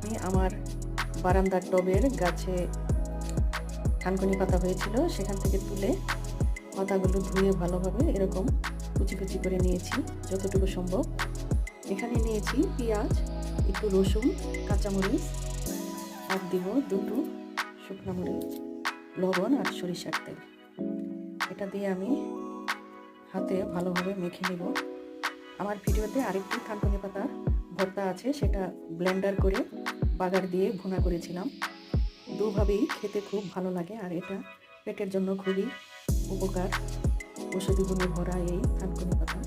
আমি আমার বারান্দার টবের গাছে থানকুনি পাতা হয়েছিল, সেখান থেকে তুলে পাতাগুলো ধুয়ে ভালোভাবে এরকম কুচি কুচি করে নিয়েছি, যতটুকু সম্ভব। এখানে নিয়েছি পেঁয়াজ, একটু রসুন, কাঁচামরিচ, আর দিব দুটো শুকনো মরিচ, লবণ আর সরিষার তেল। এটা দিয়ে আমি হাতে ভালোভাবে মেখে নেব। আমার ভিডিওতে আরেকটি থানকুনি পাতা ভর্তা আছে, সেটা ব্লেন্ডার করে বাগার দিয়ে ভুনা করেছিলাম। দুভাবেই খেতে খুব ভালো লাগে আর এটা পেটের জন্য খুবই উপকার। ওষুধ গুণে ভরা এই থানকুনি পাতা।